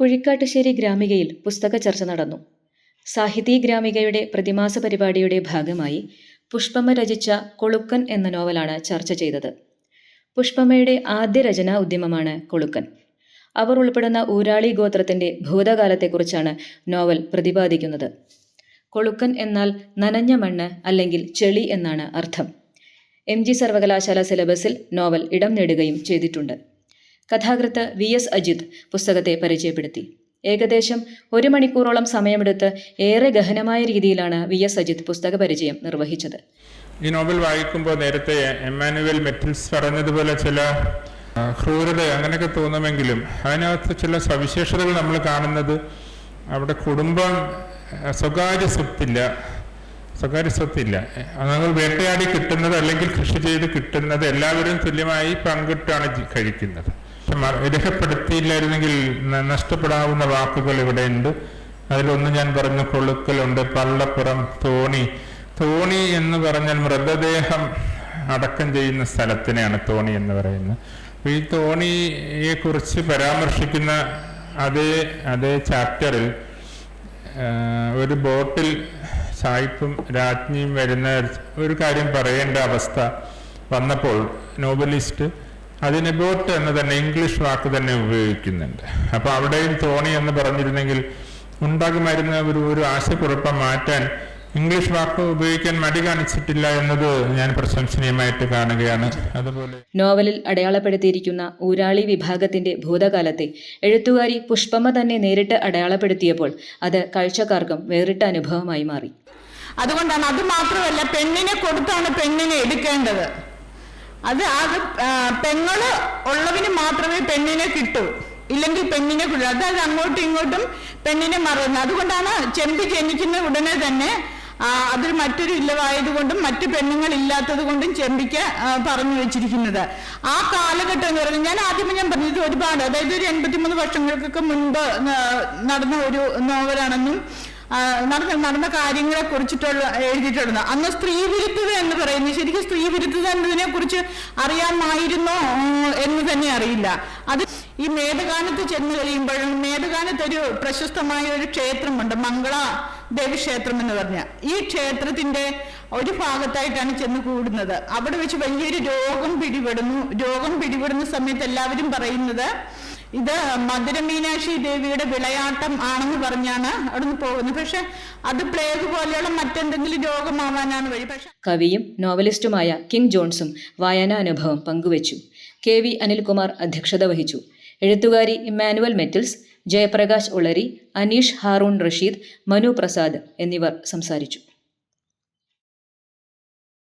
കുഴിക്കാട്ടുശ്ശേരി ഗ്രാമികയിൽ പുസ്തക ചർച്ച നടന്നു. സാഹിതി ഗ്രാമികയുടെ പ്രതിമാസ പരിപാടിയുടെ ഭാഗമായി പുഷ്പമ്മ രചിച്ച കൊളുക്കൻ എന്ന നോവലാണ് ചർച്ച ചെയ്തത്. പുഷ്പമ്മയുടെ ആദ്യ രചനാ ഉദ്യമമാണ് കൊളുക്കൻ. അവർ ഉൾപ്പെടുന്ന ഊരാളി ഗോത്രത്തിന്റെ ഭൂതകാലത്തെക്കുറിച്ചാണ് നോവൽ പ്രതിപാദിക്കുന്നത്. കൊളുക്കൻ എന്നാൽ നനഞ്ഞ മണ്ണ് അല്ലെങ്കിൽ ചെളി എന്നാണ് അർത്ഥം. എം ജി സർവകലാശാല സിലബസിൽ നോവൽ ഇടം നേടുകയും ചെയ്തിട്ടുണ്ട്. കഥാകൃത്ത് വി എസ് അജിത് പുസ്തകത്തെ പരിചയപ്പെടുത്തി. ഏകദേശം ഒരു മണിക്കൂറോളം സമയമെടുത്ത് ഏറെ ഗഹനമായ രീതിയിലാണ് വി എസ് അജിത് പുസ്തക പരിചയം നിർവഹിച്ചത്. ഈ നോവൽ വായിക്കുമ്പോൾ നേരത്തെ എമ്മാനുവൽ മെറ്റിൽസ് പറഞ്ഞതുപോലെ ചില ക്രൂരത അങ്ങനെയൊക്കെ തോന്നുമെങ്കിലും അതിനകത്ത് ചില സവിശേഷതകൾ നമ്മൾ കാണുന്നത് അവിടെ കുടുംബം സ്വകാര്യ സ്വത്തില്ല സ്വകാര്യ സ്വത്തില്ല. നമ്മൾ വേട്ടയാടി കിട്ടുന്നത് അല്ലെങ്കിൽ കൃഷി ചെയ്ത് കിട്ടുന്നത് എല്ലാവരും തുല്യമായി പങ്കിട്ടാണ് കഴിക്കുന്നത്. രേഖപ്പെടുത്തിയില്ലായിരുന്നെങ്കിൽ നഷ്ടപ്പെടാവുന്ന വാക്കുകൾ ഇവിടെയുണ്ട് അതിലൊന്ന് ഞാൻ പറഞ്ഞു കൊളുക്കലുണ്ട് പള്ളപ്പുറം തോണി. തോണി എന്ന് പറഞ്ഞാൽ മൃതദേഹം അടക്കം ചെയ്യുന്ന സ്ഥലത്തിനെയാണ് തോണി എന്ന് പറയുന്നത്. ഈ തോണിയെ കുറിച്ച് പരാമർശിക്കുന്ന അതേ അതേ ചാപ്റ്ററിൽ ഒരു ബോട്ടിൽ സായിപ്പും രാജ്ഞിയും വരുന്ന ഒരു കാര്യം പറയേണ്ട അവസ്ഥ വന്നപ്പോൾ നോവലിസ്റ്റ് അതിന് ബോട്ട് എന്ന് തന്നെ ഇംഗ്ലീഷ് വാക്ക് തന്നെ ഉപയോഗിക്കുന്നുണ്ട്. അപ്പൊ അവിടെയും തോണി എന്ന് പറഞ്ഞിരുന്നെങ്കിൽ ഉണ്ടാകുമായിരുന്ന ഒരു ഒരു ആശയക്കുഴപ്പം മാറ്റാൻ ഇംഗ്ലീഷ് വാക്ക് ഉപയോഗിക്കാൻ മടി കാണിച്ചിട്ടില്ല എന്നത് ഞാൻ പ്രശംസനീയമായിട്ട് കാണുകയാണ്. അതുപോലെ നോവലിൽ അടയാളപ്പെടുത്തിയിരിക്കുന്ന ഊരാളി വിഭാഗത്തിന്റെ ഭൂതകാലത്തെ എഴുത്തുകാരി പുഷ്പമ്മ തന്നെ നേരിട്ട് അടയാളപ്പെടുത്തിയപ്പോൾ അത് കാഴ്ചക്കാർക്കും വേറിട്ട അനുഭവമായി മാറി. അതുകൊണ്ടാണ് അത് മാത്രമല്ല പെണ്ണിനെ കൊടുത്താണ് പെണ്ണിനെ എടുക്കേണ്ടത്. അത് അത് പെങ്ങൾ ഉള്ളവന് മാത്രമേ പെണ്ണിനെ കിട്ടൂ. ഇല്ലെങ്കിൽ പെണ്ണിനെ കിട്ടും. അതായത് അങ്ങോട്ടും ഇങ്ങോട്ടും പെണ്ണിനെ മറന്നു അതുകൊണ്ടാണ് ചെമ്പി ജനിക്കുന്ന ഉടനെ തന്നെ അതിൽ മറ്റൊരു ഇല്ലവായതുകൊണ്ടും മറ്റു പെണ്ണുങ്ങൾ ഇല്ലാത്തത് കൊണ്ടും ചെമ്പിക്ക് പറഞ്ഞു വെച്ചിരിക്കുന്നത്. ആ കാലഘട്ടം എന്ന് പറയുന്നത് ഞാൻ ആദ്യമേ ഞാൻ പറഞ്ഞത് ഒരുപാട് അതായത് ഒരു എൺപത്തിമൂന്ന് വർഷങ്ങൾക്കൊക്കെ മുൻപ് നടന്ന ഒരു നോവലാണെന്നും നടന്ന നടന്ന കാര്യങ്ങളെ കുറിച്ചിട്ടുള്ള എഴുതിയിട്ടുള്ളത്. അന്ന് സ്ത്രീ വിരുദ്ധത എന്ന് പറയുന്നത് ശരിക്കും സ്ത്രീ വിരുദ്ധത എന്നതിനെ കുറിച്ച് അറിയാമായിരുന്നോ? എന്ന് തന്നെ അറിയില്ല. അത് ഈ മേധകാനത്ത് ചെന്ന് കഴിയുമ്പോഴും മേധകാനത്ത് ഒരു പ്രശസ്തമായ ഒരു ക്ഷേത്രമുണ്ട്. മംഗള ദേവി ക്ഷേത്രം എന്ന് പറഞ്ഞ ഈ ക്ഷേത്രത്തിന്റെ ഒരു ഭാഗത്തായിട്ടാണ് ചെന്ന് കൂടുന്നത്. അവിടെ വെച്ച് വലിയൊരു രോഗം പിടിപെടുന്നു. രോഗം പിടിപെടുന്ന സമയത്ത് എല്ലാവരും പറയുന്നത് ഇത് മധുര മീനാക്ഷി ദേവിയുടെ വിളയാട്ടം ആണെന്ന് പറഞ്ഞാണ് അവിടുന്ന് പോകുന്നത്. പക്ഷെ അത് പ്ലേഗ് പോലെയുള്ള മറ്റെന്തെങ്കിലും രോഗമാവാനാണ് വഴി. പക്ഷെ കവിയും നോവലിസ്റ്റുമായ കിങ് ജോൺസും വായനാ അനുഭവം പങ്കുവച്ചു. കെ വി അനിൽകുമാർ അധ്യക്ഷത വഹിച്ചു. എഴുത്തുകാരി ഇമ്മാനുവൽ മെറ്റിൽസ് ജയപ്രകാശ് ഉളരി അനീഷ് ഹാറൂൺ റഷീദ് മനു പ്രസാദ് എന്നിവർ സംസാരിച്ചു.